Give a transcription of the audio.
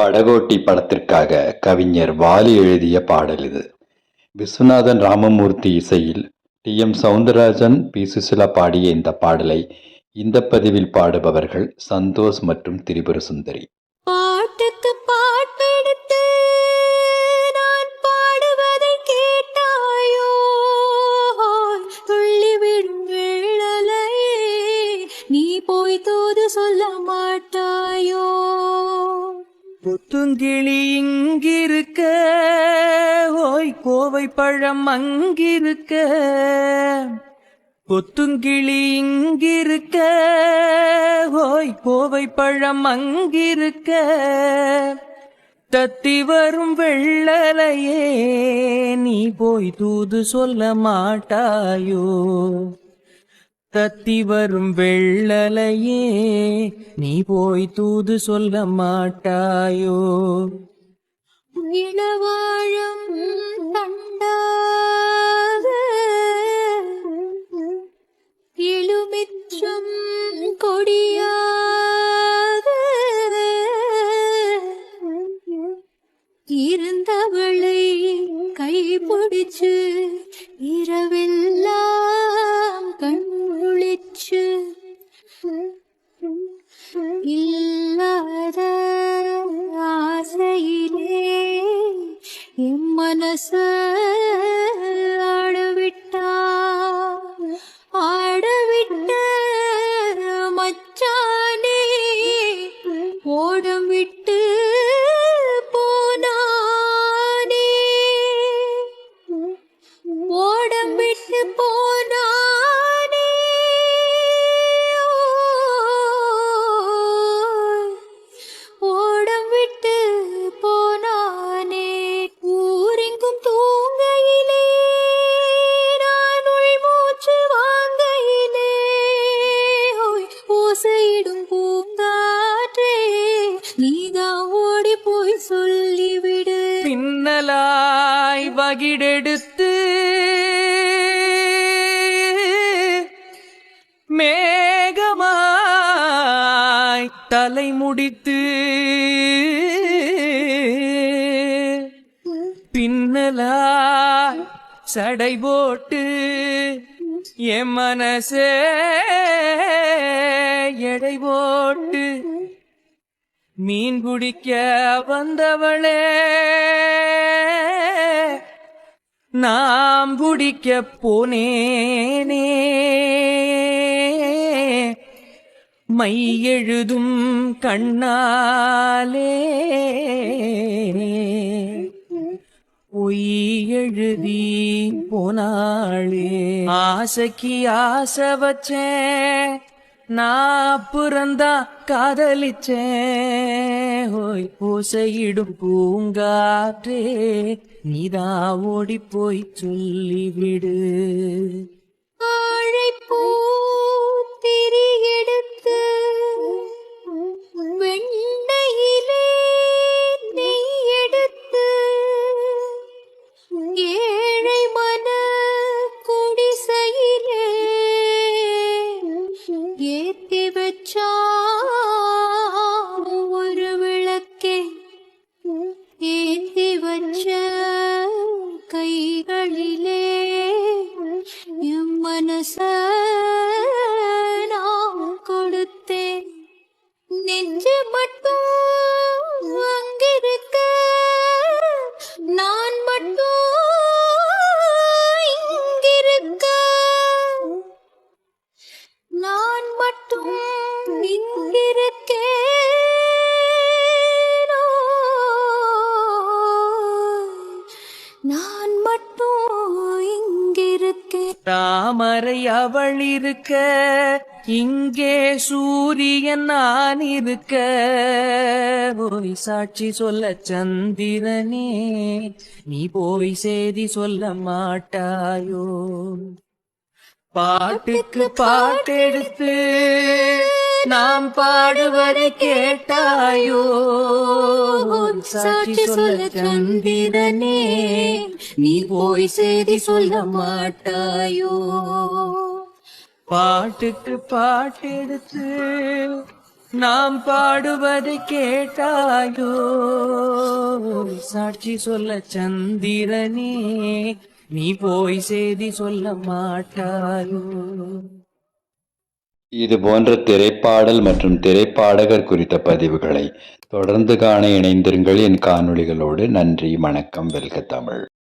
படகோட்டி படத்திற்காக கவிஞர் வாலி எழுதிய பாடல் இது. விஸ்வநாதன் ராமமூர்த்தி இசையில் T. M. Soundararajan P. Susheela பாடிய இந்த பாடலை இந்த பதிவில் பாடுபவர்கள் சந்தோஷ் மற்றும் திரிபுர சுந்தரி பாட்டுக்கு பாட்டெடுத்து புத்துங்கிளி இங்கிருக்க ஓய் கோவை பழம் அங்கிருக்க. புத்துங்கிளி இங்கிருக்க ஓய் கோவை பழம் அங்கிருக்க. தத்தி வரும் வெள்ளலையே நீ போய் தூது சொல்ல மாட்டாயோ? தத்தி வரும் வெள்ளலையே நீ போய் தூது சொல்ல மாட்டாயோ? இளவாழம் தண்டா கைப்பிடிச்சு இரவெல்லாம் கண்முழிச்சு. இல்லாத பகிடெடுத்து மேகமாய் தலை முடித்து பின்னலாய் சடை போட்டு என் மனசே எடை போட்டு மீன் பிடிக்க வந்தவளே நாம் குடிக்க போனேனே. மை எழுதும் கண்ணாலே. பொய் எழுதி போனாளே. ஆசைக்கு ஆசை வச்சேன். நான் பிறந்தா காதலிச்சேன் ஓய் ஓசையிடும் பூங்காற்றே நீதா ஓடி போய் சொல்லிவிடு. வாழைப்பூ நான் மட்டும் நின்றிருக்கேனோ? நான் மட்டும் இங்கிருக்கேன் தாமரை அவள் இருக்க இங்கே சூரியன் நான் இருக்க. போய் சாட்சி சொல்ல சந்திரனே நீ போய் செய்தி சொல்ல மாட்டாயோ? பாட்டுக்கு பாட்டெடுத்து நாம் பாடுவதை கேட்டாயோ? சாட்சி சொல்ல சந்திரனே நீ போய் செய்தி சொல்ல மாட்டாயோ? பாட்டுக்கு பாட்டெடுத்து நாம் பாடுவதை கேட்டாயோ? சாட்சி சொல்ல சந்திரனே நீ போய் செய்தி சொல்ல மாட்டாயோ? இது போன்ற திரைப்பாடல் மற்றும் திரைப்பாடகர் குறித்த பதிவுகளை தொடர்ந்து காண இணைந்திருங்கள். என் காணொளிகளோடு நன்றி வணக்கம் வெல்க தமிழ்.